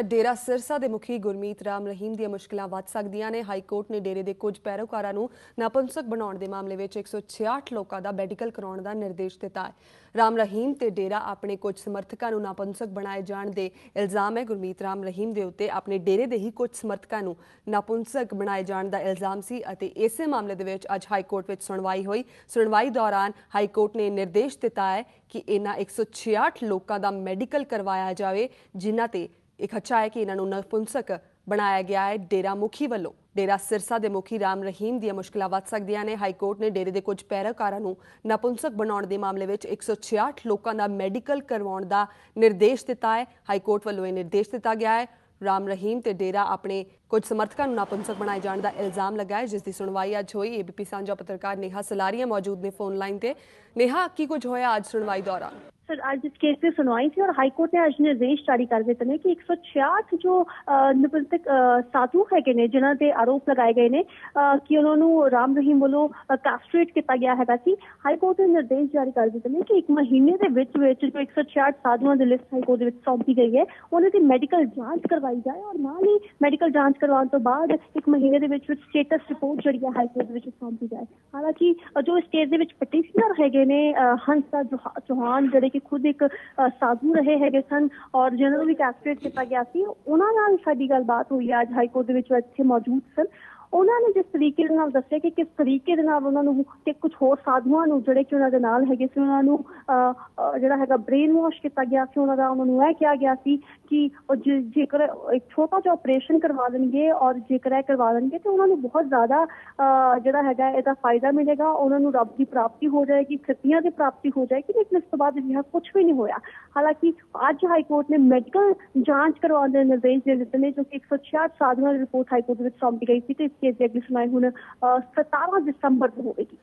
ਡੇਰਾ ਸਿਰਸਾ ਦੇ ਮੁਖੀ ਗੁਰਮੀਤ ਰਾਮ ਰਹੀਮ ਦੀਆਂ ਮੁਸ਼ਕਲਾਂ ਵੱਧ ਸਕਦੀਆਂ ਨੇ। ਹਾਈ ਕੋਰਟ ਨੇ ਡੇਰੇ ਦੇ ਕੁਝ ਪੈਰੋਕਾਰਾਂ ਨੂੰ ਨਾਪੰਸਕ ਬਣਾਉਣ ਦੇ ਮਾਮਲੇ ਵਿੱਚ 166 ਲੋਕਾਂ ਦਾ ਮੈਡੀਕਲ ਕਰਾਉਣ ਦਾ ਨਿਰਦੇਸ਼ ਦਿੱਤਾ ਹੈ। ਰਾਮ ਰਹੀਮ ਤੇ ਡੇਰਾ ਆਪਣੇ ਕੁਝ ਸਮਰਥਕਾਂ ਨੂੰ ਨਾਪੰਸਕ ਬਣਾਏ ਜਾਣ ਦੇ ਇਲਜ਼ਾਮ ਹੈ। ਗੁਰਮੀਤ ਰਾਮ ਰਹੀਮ ਦੇ ਉੱਤੇ ਆਪਣੇ ਡੇਰੇ ਦੇ ਹੀ ਕੁਝ ਸਮਰਥਕਾਂ ਨੂੰ ਨਾਪੰਸਕ ਬਣਾਏ ਜਾਣ ਦਾ ਇਲਜ਼ਾਮ ਸੀ ਅਤੇ ਇਸੇ ਮਾਮਲੇ ਦੇ ਵਿੱਚ ਅੱਜ ਹਾਈ ਕੋਰਟ ਵਿੱਚ ਸੁਣਵਾਈ ਹੋਈ। ਸੁਣਵਾਈ ਦੌਰਾਨ ਹਾਈ ਕੋਰਟ ਨੇ ਨਿਰਦੇਸ਼ ਦਿੱਤਾ ਹੈ ਕਿ ਇਹਨਾਂ 166 ਲੋਕਾਂ ਦਾ ਮੈਡੀਕਲ ਕਰਵਾਇਆ ਜਾਵੇ, ਜਿਨ੍ਹਾਂ ਤੇ ਇਹ ਖੱਚਾ ਹੈ ਕਿ ਇਹਨਾਂ ਨੂੰ ਨਪੁੰਸਕ ਬਣਾਇਆ ਗਿਆ ਹੈ ਡੇਰਾ ਮੁਖੀ ਵੱਲੋਂ। ਡੇਰਾ ਸਿਰਸਾ ਦੇ ਮੁਖੀ ਰਾਮ ਰਹੀਮ ਦੀਆਂ ਮੁਸ਼ਕਲਾਂ ਵੱਧ ਸਕਦੀਆਂ ਨੇ। ਹਾਈ ਕੋਰਟ ਨੇ ਡੇਰੇ ਦੇ ਕੁਝ ਪੈਰੋਕਾਰਾਂ ਨੂੰ ਨਪੁੰਸਕ ਬਣਾਉਣ ਦੇ ਮਾਮਲੇ ਵਿੱਚ 166 ਲੋਕਾਂ ਦਾ ਮੈਡੀਕਲ ਕਰਵਾਉਣ ਦਾ ਨਿਰਦੇਸ਼ ਦਿੱਤਾ ਹੈ। ਹਾਈ ਕੋਰਟ ਵੱਲੋਂ ਇਹ ਨਿਰਦੇਸ਼ ਦਿੱਤਾ ਗਿਆ ਹੈ। ਰਾਮ ਰਹੀਮ ਤੇ ਡੇਰਾ ਆਪਣੇ ਕੁਝ ਸਮਰਥਕਾਂ ਨੂੰ ਨਾਪੰਸਕ ਬਣਾਏ ਜਾਣ ਦਾ ਇਲਜ਼ਾਮ ਲਗਾਇਆ ਜਿਸ ਦੀ ਸੁਣਵਾਈ ਅੱਜ ਹੋਈ। ਏਬੀਪੀ ਸਾਂਝਾ ਪੱਤਰਕਾਰ ਨੇਹਾ ਸਲਾਰੀਆ ਮੌਜੂਦ ਨੇ ਫੋਨ ਲਾਈਨ ਤੇ। ਨੇਹਾ, ਕੀ ਕੁਝ ਹੋਇਆ ਅੱਜ ਸੁਣਵਾਈ ਦੌਰਾਨ? ਅੱਜ ਇਸ ਕੇਸ ਦੀ ਸੁਣਵਾਈ ਸੀ ਔਰ ਹਾਈ ਕੋਰਟ ਨੇ ਅੱਜ ਨਿਰਦੇਸ਼ ਜਾਰੀ ਕਰ ਦਿੱਤੇ ਨੇ ਕਿ 166 ਜੋ ਨਿਬੰਧਕ ਸਾਧੂ ਹੈਗੇ ਨੇ ਜਿਨ੍ਹਾਂ ਤੇ ਆਰੋਪ ਲਗਾਏ ਗਏ ਨੇ ਕਿ ਉਹਨਾਂ ਨੂੰ ਰਾਮ ਰਹੀਮ ਵੱਲੋਂ ਕਾਸਟ੍ਰੇਟ ਕੀਤਾ ਗਿਆ ਹੈਗਾ ਸੀ ਹਾਈ ਕੋਰਟ ਨੇ ਨਿਰਦੇਸ਼ ਜਾਰੀ ਕਰ ਦਿੱਤੇ ਨੇ ਕਿ ਇੱਕ ਮਹੀਨੇ ਦੇ ਵਿੱਚ ਵਿੱਚ ਜੋ 166 ਸਾਧੂਆਂ ਦੀ ਲਿਸਟ ਹਾਈ ਕੋਰਟ ਦੇ ਵਿੱਚ ਸੌਂਪੀ ਗਈ ਹੈ ਉਹਨਾਂ ਦੀ ਮੈਡੀਕਲ ਜਾਂਚ ਕਰਵਾਈ ਜਾਏ ਔਰ ਨਾਲ ਹੀ ਮੈਡੀਕਲ ਜਾਂਚ ਕਰਵਾਉਣ ਤੋਂ ਬਾਅਦ ਇੱਕ ਮਹੀਨੇ ਦੇ ਵਿੱਚ ਵਿੱਚ ਸਟੇਟਸ ਰਿਪੋਰਟ ਜਿਹੜੀ ਹੈ ਹਾਈ ਕੋਰਟ ਦੇ ਵਿੱਚ ਸੌਂਪੀ ਜਾਏ ਹਾਲਾਂਕਿ ਜੋ ਇਸ ਕੇਸ ਦੇ ਵਿੱਚ ਪਟੀਸ਼ਨਰ ਹੈਗੇ ਨੇ ਅਹ, ਹੰਸਾ ਚੌਹਾਨ ਜਿਹੜੇ ਕਿ ਖੁਦ ਇੱਕ ਸਾਧੂ ਰਹੇ ਹੈਗੇ ਸਨ ਔਰ ਜਿਹਨਾਂ ਨੂੰ ਵੀ ਕੈਸਟ੍ਰੇਟ ਕੀਤਾ ਗਿਆ ਸੀ, ਉਹਨਾਂ ਨਾਲ ਸਾਡੀ ਗੱਲਬਾਤ ਹੋਈ ਹੈ। ਅੱਜ ਹਾਈ ਕੋਰਟ ਦੇ ਵਿੱਚ ਇੱਥੇ ਮੌਜੂਦ ਸਨ ਉਹਨਾਂ ਨੇ ਜਿਸ ਤਰੀਕੇ ਦੇ ਨਾਲ ਦੱਸਿਆ ਕਿ ਕਿਸ ਤਰੀਕੇ ਦੇ ਨਾਲ ਉਹਨਾਂ ਨੂੰ ਤੇ ਕੁਝ ਹੋਰ ਸਾਧੂਆਂ ਨੂੰ ਜਿਹੜੇ ਕਿ ਉਹਨਾਂ ਦੇ ਨਾਲ ਹੈਗੇ ਸੀ, ਉਹਨਾਂ ਨੂੰ ਜਿਹੜਾ ਹੈਗਾ ਬ੍ਰੇਨ ਵਾਸ਼ ਕੀਤਾ ਗਿਆ ਸੀ, ਉਹਨਾਂ ਦਾ, ਉਹਨਾਂ ਨੂੰ ਇਹ ਕਿਹਾ ਗਿਆ ਸੀ ਕਿ ਉਹ ਜੇਕਰ ਇੱਕ ਛੋਟਾ ਜਿਹਾ ਆਪਰੇਸ਼ਨ ਕਰਵਾ ਦੇਣਗੇ ਔਰ ਜੇਕਰ ਇਹ ਕਰਵਾ ਦੇਣਗੇ ਤੇ ਉਹਨਾਂ ਨੂੰ ਬਹੁਤ ਜ਼ਿਆਦਾ ਜਿਹੜਾ ਹੈਗਾ ਇਹਦਾ ਫਾਇਦਾ ਮਿਲੇਗਾ, ਉਹਨਾਂ ਨੂੰ ਰੱਬ ਦੀ ਪ੍ਰਾਪਤੀ ਹੋ ਜਾਏਗੀ, ਖਿੱਤੀਆਂ ਦੀ ਪ੍ਰਾਪਤੀ ਹੋ ਜਾਏਗੀ, ਲੇਕਿਨ ਇਸ ਤੋਂ ਬਾਅਦ ਅਜਿਹਾ ਕੁਝ ਵੀ ਨਹੀਂ ਹੋਇਆ। ਹਾਲਾਂਕਿ ਅੱਜ ਹਾਈ ਕੋਰਟ ਨੇ ਮੈਡੀਕਲ ਜਾਂਚ ਕਰਵਾਉਣ ਦੇ ਨਿਰਦੇਸ਼ ਦੇ ਦਿੱਤੇ ਨੇ, ਜੋ ਕਿ 166 ਸਾਧੂਆਂ ਦੀ ਰਿਪੋਰਟ ਹਾਈ ਕੋਰਟ ਵਿੱਚ ਸੌਂਪੀ ਗਈ ਸੀ ਤੇ ਇਸ ਕੇਸ ਦੀ ਅਗਲੀ ਸੁਣਵਾਈ ਹੁਣ ਅਹ, 17 ਦਸੰਬਰ ਨੂੰ ਹੋਵੇਗੀ